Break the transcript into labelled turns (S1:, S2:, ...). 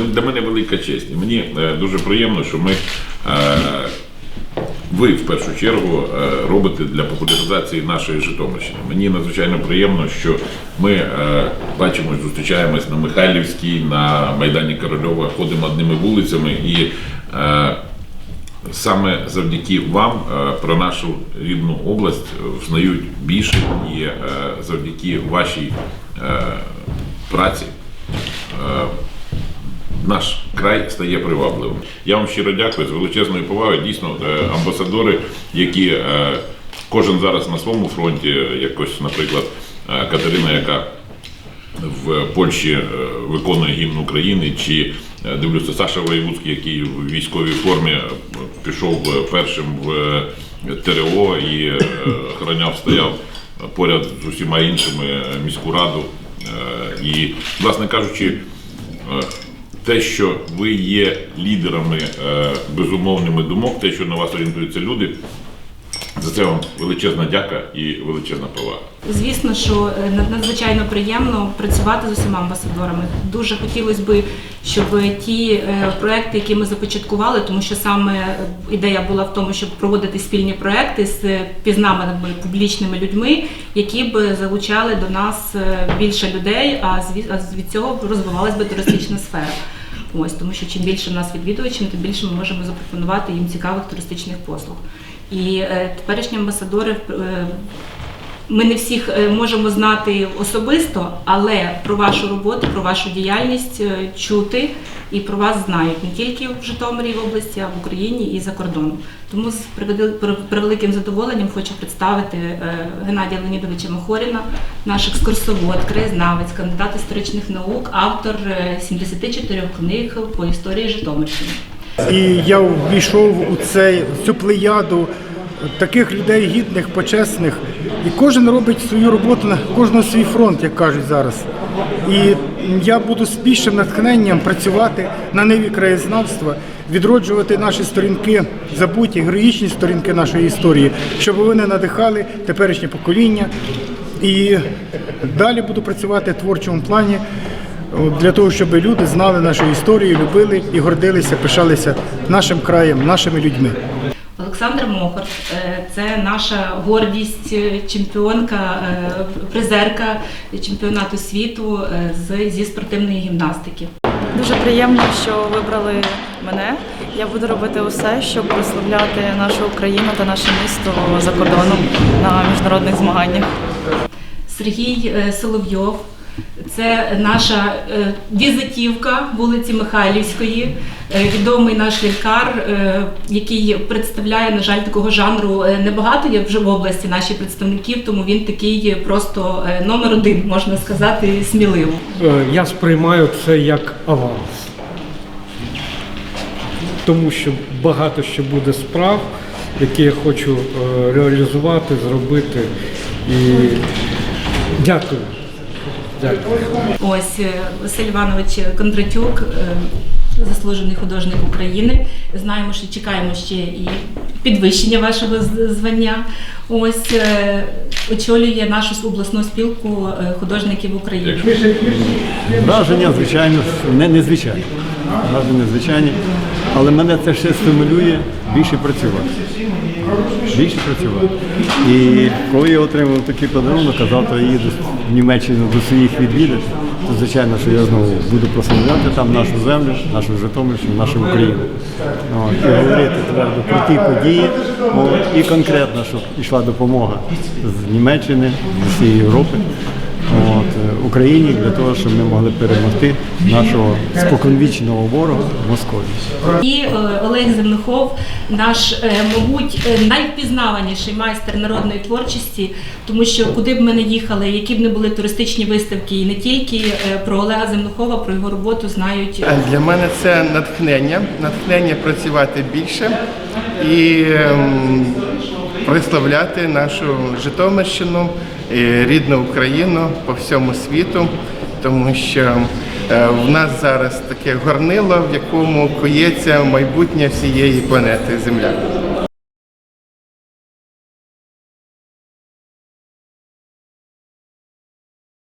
S1: Для мене велика честь. Мені е, дуже приємно, що ми. е, Ви в першу чергу е, робите для популяризації нашої Житомирщини. Мені надзвичайно приємно, що ми бачимось, зустрічаємось на Михайлівській, на Майдані Корольова, ходимо одними вулицями і саме завдяки вам про нашу рідну область взнають більше і завдяки вашій праці наш край стає привабливим. Я вам щиро дякую з величезною повагою. Дійсно, е, амбасадори, які е, кожен зараз на своєму фронті, якось, наприклад, е, Катерина, яка в Польщі е, виконує гімн України, чи е, дивлюся Саша Воєвудський, який в військовій формі е, пішов е, першим в е, ТРО і е, охороняв, стояв поряд з усіма іншими е, міську раду. Е, І, власне кажучи, е, те, що ви є лідерами е, безумовними думок, те, що на вас орієнтуються люди, за це вам величезна дяка і величезна повага.
S2: Звісно, що е, надзвичайно приємно працювати з усіма амбасадорами. Дуже хотілося б, щоб ті е, проекти, які ми започаткували, тому що саме ідея була в тому, щоб проводити спільні проекти з пізнаними публічними людьми, які б залучали до нас більше людей, а від цього розвивалась би туристична сфера. Ось тому, що чим більше в нас відвідувачів, тим більше ми можемо запропонувати їм цікавих туристичних послуг. І е, теперішні амбасадори е, ми не всіх е, можемо знати особисто, але про вашу роботу, про вашу діяльність е, чути і про вас знають не тільки в Житомирі в області, а в Україні і за кордоном. Тому з превеликим задоволенням хочу представити е, Геннадія Леонідовича Махоріна, наш екскурсовод, краєзнавець, кандидат історичних наук, автор е, 74 книг по історії Житомирщини.
S3: І я ввійшов у цей, цю плеяду таких людей гідних, почесних. І кожен робить свою роботу на кожного свій фронт, як кажуть зараз. І я буду з більшим натхненням працювати на ниві краєзнавства, відроджувати наші сторінки, забуті, героїчні сторінки нашої історії, щоб вони надихали теперішнє покоління. І далі буду працювати в творчому плані. Для того, щоб люди знали нашу історію, любили і гордилися, пишалися нашим краєм, нашими людьми.
S2: Олександр Мохор е, це наша гордість, е, чемпіонка, е, призерка чемпіонату світу зі спортивної гімнастики.
S4: Дуже приємно, що вибрали мене. Я буду робити усе, щоб прославляти нашу Україну та наше місто за кордоном на міжнародних змаганнях.
S2: Сергій Соловйов. Це наша е, візитівка вулиці Михайлівської, е, відомий наш лікар, е, який представляє, на жаль, такого жанру небагато є вже в області наших представників, тому він такий просто номер один, можна сказати, сміливо.
S5: Я сприймаю це як аванс. Тому що багато ще буде справ, які я хочу реалізувати, зробити. І дякую. Дякую.
S2: Ось е, Василь Іванович Кондратюк, е, заслужений художник України. Знаємо, що чекаємо ще і підвищення вашого звання. Ось е, очолює нашу обласну спілку художників України.
S6: Враження, звичайно, не незвичайні. Враження незвичайні. Але мене це ще стимулює більше працювати. Більше працював. І коли я отримав такий подарунок, казав, що я їду в Німеччину до своїх відвідати, то звичайно, що я знову буду прославляти там нашу землю, нашу Житомирщину, нашу Україну. От, і говорити твердо про ті події, от, і конкретно, щоб йшла допомога з Німеччини, з усієї Європи. От, е, Україні для того, щоб ми могли перемогти нашого споконвічного ворога Московію.
S2: І е, Олег Земнухов, наш, е, мабуть, найвпізнаваніший майстер народної творчості, тому що куди б ми не їхали, які б не були туристичні виставки, і не тільки е, про Олега Земнухова, про його роботу знають
S7: Для мене це натхнення, натхнення працювати більше і прославляти нашу Житомирщину, рідну Україну по всьому світу, тому що е, в нас зараз таке горнило, в якому коється майбутнє всієї планети Земля.